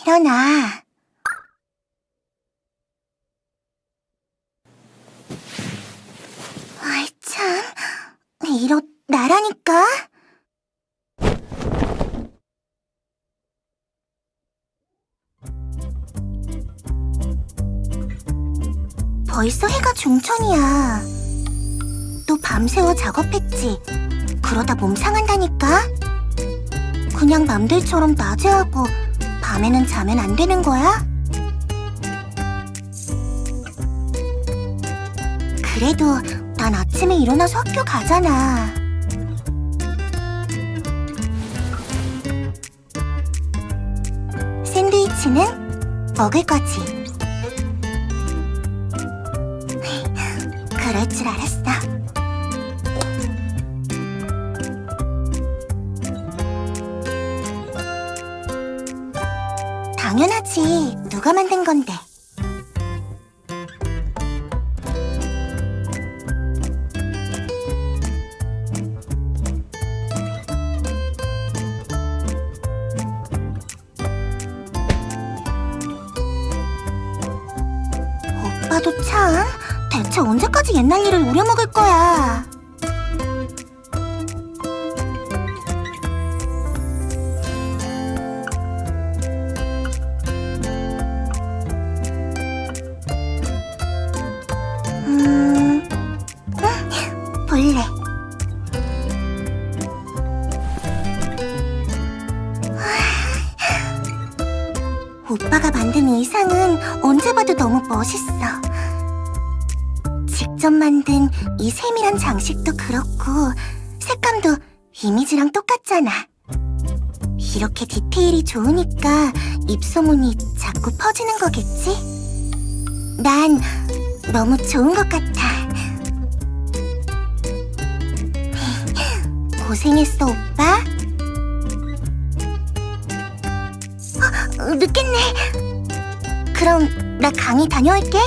일어나. 아이, 참. 이러, 나라니까? 벌써 해가 중천이야. 또 밤새워 작업했지. 그러다 몸 상한다니까? 그냥 남들처럼 낮에 하고 밤에는 자면 안 되는 거야? 그래도 난 아침에 일어나서 학교 가잖아. 샌드위치는 먹을 거지. 그럴 줄 알았어. 당연하지. 누가 만든 건데. 오빠도 참. 대체 언제까지 옛날 일을 우려먹을 거야? 오빠가 만든 의상은 언제 봐도 너무 멋있어. 직접 만든 이 세밀한 장식도 그렇고 색감도 이미지랑 똑같잖아. 이렇게 디테일이 좋으니까 입소문이 자꾸 퍼지는 거겠지? 난 너무 좋은 것 같아. 고생했어, 오빠. 늦겠네. 그럼 나 강의 다녀올게.